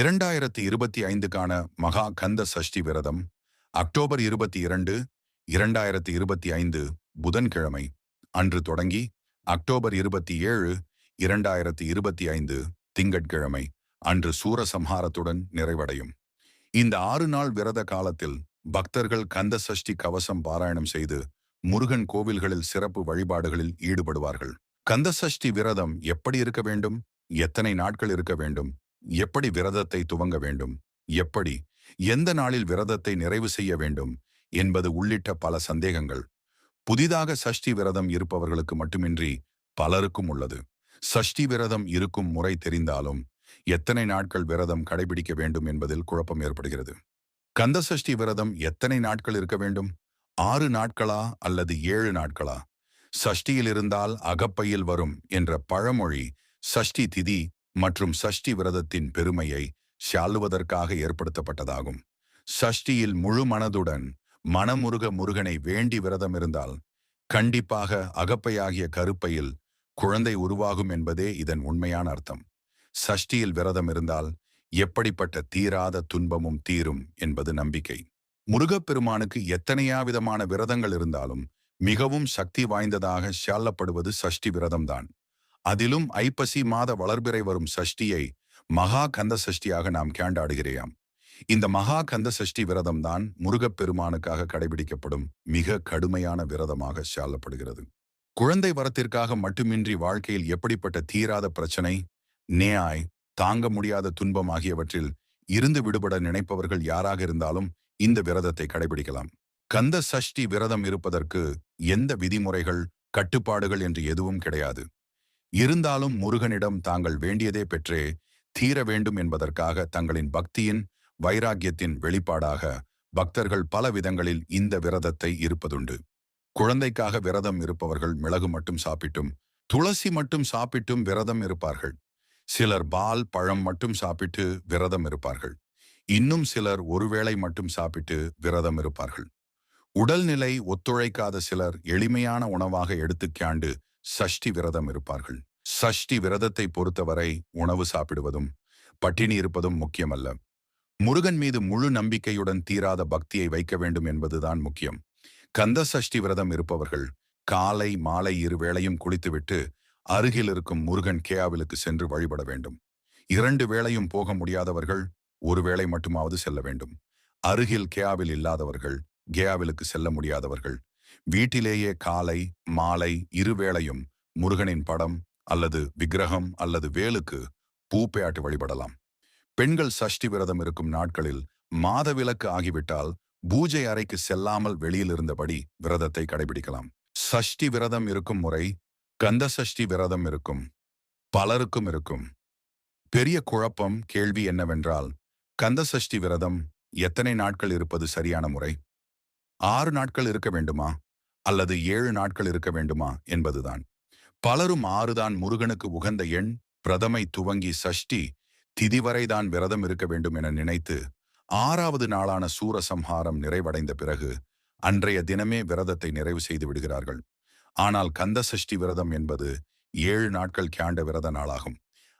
இரண்டாயிரத்தி இருபத்தி ஐந்துக்கான மகா கந்த சஷ்டி விரதம் அக்டோபர் இருபத்தி இரண்டு இரண்டாயிரத்தி இருபத்தி ஐந்து புதன்கிழமை. அன்று தொடங்கி அக்டோபர் இருபத்தி ஏழு இரண்டாயிரத்தி இருபத்தி ஐந்து திங்கட்கிழமை. அன்று சூரசம்ஹாரத்துடன் நிறைவடையும். இந்த ஆறு நாள் விரத காலத்தில் பக்தர்கள் கந்த சஷ்டி கவசம் பாராயணம் செய்து முருகன் கோவில்களில் சிறப்பு வழிபாடுகளில் ஈடுபடுவார்கள். கந்த சஷ்டி விரதம் எப்படி இருக்க வேண்டும்? எத்தனை நாட்கள் இருக்க வேண்டும்? எப்படி விரதத்தை துவங்க வேண்டும்? எப்படி? எந்த நாளில் விரதத்தை நிறைவு செய்ய வேண்டும்? என்பது உள்ளிட்ட பல சந்தேகங்கள். புதிதாக சஷ்டி விரதம் இருப்பவர்களுக்கு மட்டுமின்றி பலருக்கும் உள்ளது. சஷ்டி விரதம் இருக்கும் முறை தெரிந்தாலும் எத்தனை நாட்கள் விரதம் கடைபிடிக்க வேண்டும் என்பதில் குழப்பம் ஏற்படுகிறது. கந்த சஷ்டி விரதம் எத்தனை நாட்கள் இருக்க வேண்டும்? ஆறு நாட்களா அல்லது ஏழு நாட்களா? சஷ்டியில் இருந்தால் அகப்பையில் வரும் என்ற பழமொழி சஷ்டி திதி மற்றும் சஷ்டி விரதத்தின் பெருமையை சாலுவதற்காக ஏற்படுத்தப்பட்டதாகும். சஷ்டியில் முழு மனதுடன் மனமுருக முருகனை வேண்டி விரதம் இருந்தால் கண்டிப்பாக அகப்பையாகிய கருப்பையில் குழந்தை உருவாகும் என்பதே இதன் உண்மையான அர்த்தம். சஷ்டியில் விரதம் இருந்தால் எப்படிப்பட்ட தீராத துன்பமும் தீரும் என்பது நம்பிக்கை. முருகப்பெருமானுக்கு எத்தனையா விதமான விரதங்கள் இருந்தாலும் மிகவும் சக்தி வாய்ந்ததாக சாலப்படுவது சஷ்டி விரதம்தான். அதிலும் ஐப்பசி மாத வளர்பிறை வரும் சஷ்டியை மகா கந்த சஷ்டியாக நாம் கேண்டாடுகிறேயாம். இந்த மகா கந்த சஷ்டி விரதம் தான் முருகப்பெருமானுக்காக கடைபிடிக்கப்படும் மிக கடுமையான விரதமாக சாலப்படுகிறது குழந்தை வரத்திற்காக மட்டுமின்றி வாழ்க்கையில் எப்படிப்பட்ட தீராத பிரச்சனை நேயாய் தாங்க முடியாத துன்பம் ஆகியவற்றில் இருந்து விடுபட நினைப்பவர்கள் யாராக இருந்தாலும் இந்த விரதத்தை கடைபிடிக்கலாம். கந்த சஷ்டி விரதம் இருப்பதற்கு எந்த விதிமுறைகள் கட்டுப்பாடுகள் என்று எதுவும் கிடையாது. இருந்தாலும் முருகனிடம் தாங்கள் வேண்டியதே பெற்றே தீர வேண்டும் என்பதற்காக தங்களின் பக்தியின் வைராக்கியத்தின் வெளிப்பாடாக பக்தர்கள் பல விதங்களில் இந்த விரதத்தை இருப்பதுண்டு. குழந்தைக்காக விரதம் இருப்பவர்கள் மிளகு மட்டும் சாப்பிட்டும் துளசி மட்டும் சாப்பிட்டும் விரதம் இருப்பார்கள். சிலர் பால் பழம் மட்டும் சாப்பிட்டு விரதம் இருப்பார்கள். இன்னும் சிலர் ஒருவேளை மட்டும் சாப்பிட்டு விரதம் இருப்பார்கள். உடல்நிலை ஒத்துழைக்காத சிலர் எளிமையான உணவாக எடுத்துக்காண்டு சஷ்டி விரதம் இருப்பார்கள். சஷ்டி விரதத்தை பொறுத்தவரை உணவு சாப்பிடுவதும் பட்டினி இருப்பதும் முக்கியமல்ல. முருகன் மீது முழு நம்பிக்கையுடன் தீராத பக்தியை வைக்க வேண்டும் என்பதுதான் முக்கியம். கந்த சஷ்டி விரதம் இருப்பவர்கள் காலை மாலை இரு வேளையும் குளித்துவிட்டு அருகில் இருக்கும் முருகன் கேயாவிலுக்கு சென்று வழிபட வேண்டும். இரண்டு வேளையும் போக முடியாதவர்கள் ஒரு வேளை மட்டுமாவது செல்ல வேண்டும். அருகில் கேயாவில் இல்லாதவர்கள் கேயாவிலுக்கு செல்ல முடியாதவர்கள் வீட்டிலேயே காலை மாலை இருவேளையும் முருகனின் படம் அல்லது விக்கிரகம் அல்லது வேலுக்கு பூப்பையாட்டு வழிபடலாம். பெண்கள் சஷ்டி விரதம் இருக்கும் நாட்களில் மாதவிலக்கு ஆகிவிட்டால் பூஜை அறைக்கு செல்லாமல் வெளியில் இருந்தபடி விரதத்தை கடைபிடிக்கலாம். சஷ்டி விரதம் இருக்கும் முறை கந்த சஷ்டி விரதம் இருக்கும் பலருக்கும் இருக்கும். பெரிய குழப்பம் கேள்வி என்னவென்றால் கந்த சஷ்டி விரதம் எத்தனை நாட்கள் இருப்பது சரியான முறை? ஆறு நாட்கள் இருக்க வேண்டுமா? அல்லது ஏழு நாட்கள் இருக்க வேண்டுமா? என்பதுதான். பலரும் ஆறுதான் முருகனுக்கு உகந்த எண் பிரதமை துவங்கி சஷ்டி திதிவரைதான் விரதம் இருக்க வேண்டும் என நினைத்து ஆறாவது நாளான சூரசம்ஹாரம் நிறைவடைந்த பிறகு அன்றைய தினமே விரதத்தை நிறைவு செய்து விடுகிறார்கள். ஆனால் கந்த சஷ்டி விரதம் என்பது ஏழு நாட்கள் கியாண்ட விரத நாளாகும்.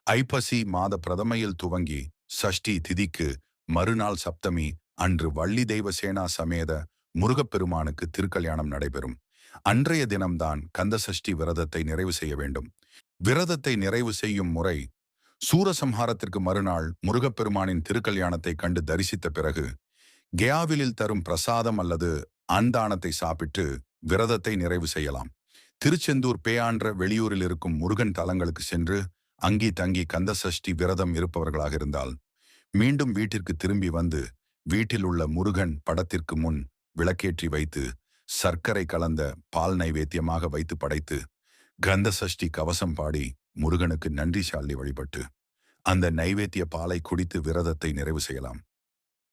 ஐப்பசி மாத பிரதமையில் துவங்கி சஷ்டி திதிக்கு மறுநாள் சப்தமி அன்று வள்ளி தெய்வ சேனா சமேத முருகப்பெருமானுக்கு திருக்கல்யாணம் நடைபெறும். அன்றைய தினம்தான் கந்தசஷ்டி விரதத்தை நிறைவு செய்ய வேண்டும். விரதத்தை நிறைவு செய்யும் முறை சூரசம்ஹாரத்திற்கு மறுநாள் முருகப்பெருமானின் திருக்கல்யாணத்தை கண்டு தரிசித்த பிறகு கெயாவிலில் தரும் பிரசாதம் அல்லது அந்தானத்தை சாப்பிட்டு விரதத்தை நிறைவு செய்யலாம். திருச்செந்தூர் பேயான்ற வெளியூரில் இருக்கும் முருகன் தலங்களுக்கு சென்று அங்கி தங்கி கந்தசஷ்டி விரதம் இருப்பவர்களாக இருந்தால் மீண்டும் வீட்டிற்கு திரும்பி வந்து வீட்டில் உள்ள முருகன் படத்திற்கு முன் விளக்கேற்றி வைத்து சர்க்கரை கலந்த பால் நைவேத்தியமாக வைத்து படைத்து கந்த சஷ்டி கவசம் பாடி முருகனுக்கு நன்றி சாலி வழிபட்டு அந்த நைவேத்திய பாலை குடித்து விரதத்தை நிறைவு செய்யலாம்.